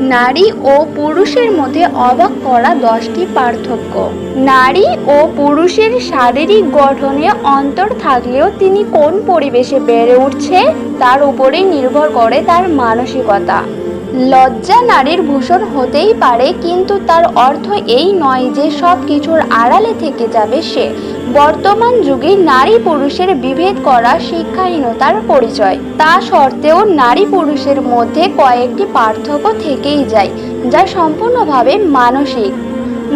নারী ও পুরুষের মধ্যে অবাক করা দশটি পার্থক্য। নারী ও পুরুষের শারীরিক গঠনে অন্তর থাকলেও তিনি কোন পরিবেশে বেড়ে উঠছে তার উপরেই নির্ভর করে তার মানসিকতা। লজ্জা নারীর ভূষণ হতেই পারে, কিন্তু তার অর্থ এই নয় যে সব কিছুর আড়ালে থেকে যাবে সে। বর্তমান যুগে নারী পুরুষের বিভেদ করা শিক্ষাহীনতার পরিচয়। তা সত্ত্বেও নারী পুরুষের মধ্যে কয়েকটি পার্থক্য থেকেই যায়, যা সম্পূর্ণভাবে মানসিক।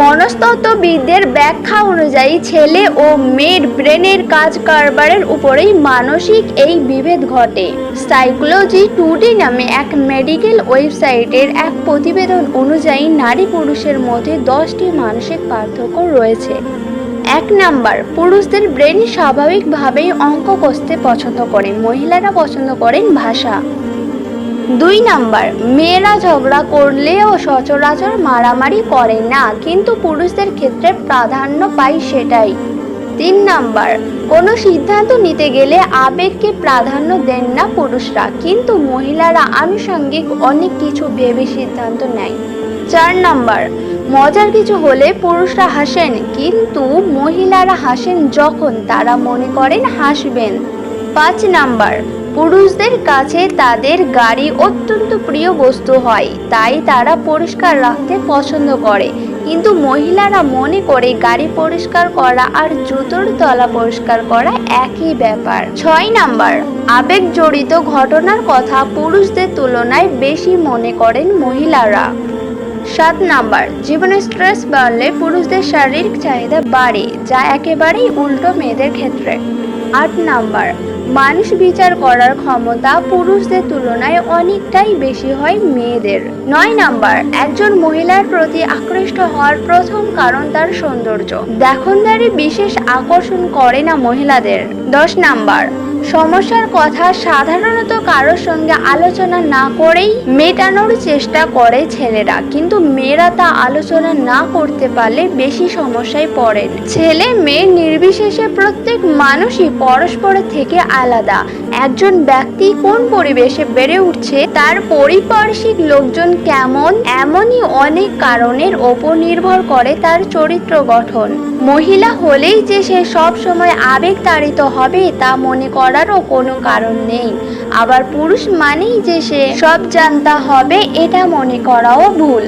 মনস্তত্ত্ববিদদের ব্যাখ্যা অনুযায়ী ছেলে ও মেয়ের ব্রেনের কাজ কারবারের উপরেই মানসিক এই বিভেদ ঘটে। সাইকোলজি টুডে নামে এক মেডিকেল ওয়েবসাইটের এক প্রতিবেদন অনুযায়ী নারী পুরুষের মধ্যে দশটি মানসিক পার্থক্য রয়েছে। এক নাম্বার, পুরুষদের ব্রেন স্বাভাবিকভাবেই অঙ্ক কষতে পছন্দ করে, মহিলারা পছন্দ করেন ভাষা। দুই নাম্বার, মেয়েরা ঝগড়া করলেও সচরাচর মারামারি করে না, কিন্তু পুরুষদের ক্ষেত্রে প্রাধান্য পায় সেটাই। তিন নাম্বার, কোনো সিদ্ধান্ত নিতে গেলে আবেগকে প্রাধান্য দেন না পুরুষরা, কিন্তু মহিলারা আনুষঙ্গিক অনেক কিছু ভেবে সিদ্ধান্ত নেয়। চার নাম্বার। মজার কিছু হলে পুরুষরা হাসেন, কিন্তু মহিলারা হাসেন যখন তারা মনে করেন হাসবেন। পাঁচ নাম্বার, পুরুষদের কাছে তাদের গাড়ি অত্যন্ত প্রিয় বস্তু হয়, তাই তারা পরিষ্কার রাখতে পছন্দ করে। কিন্তু মহিলারা মনে করে গাড়ি পরিষ্কার করা আর জুতোর তলা পরিষ্কার করা একই ব্যাপার। ছয় নাম্বার আবেগ জড়িত ঘটনার কথা পুরুষদের তুলনায় বেশি মনে করেন মহিলারা। সাত নাম্বার, জীবনে স্ট্রেস বাড়লে পুরুষদের শারীরিক চাহিদা বাড়ে, যা একেবারেই উল্টো মেয়েদের ক্ষেত্রে। আট নাম্বার, মানুষ বিচার করার ক্ষমতা পুরুষদের তুলনায় অনেকটাই বেশি হয় মেয়েদের। নয় নাম্বার, একজন মহিলার প্রতি আকৃষ্ট হওয়ার প্রথম কারণ তার সৌন্দর্য। দেখনদারি বিশেষ আকর্ষণ করে না মহিলাদের। দশ নাম্বার সমস্যার কথা সাধারণত কারোর সঙ্গে আলোচনা না করেই মেটানোর চেষ্টা করে ছেলেরা। কিন্তু মেয়েরা তা আলোচনা না করতে পারলে বেশি সমস্যায় পড়েন। ছেলে মেয়ে নির্বিশেষে প্রত্যেক মানুষই পরস্পরের থেকে আলাদা। একজন ব্যক্তি কোন পরিবেশে বেড়ে উঠছে, তার পরিপার্শ্বিক লোকজন কেমন, এমনই অনেক কারণের ওপর নির্ভর করে তার চরিত্র গঠন। মহিলা হলেই যে সে সব সময় আবেগ তাড়িত হবে, তা মনে করারও কোনো কারণ নেই। আবার পুরুষ মানেই যে সে সব জানতা হবে, এটা মনে করাও ভুল।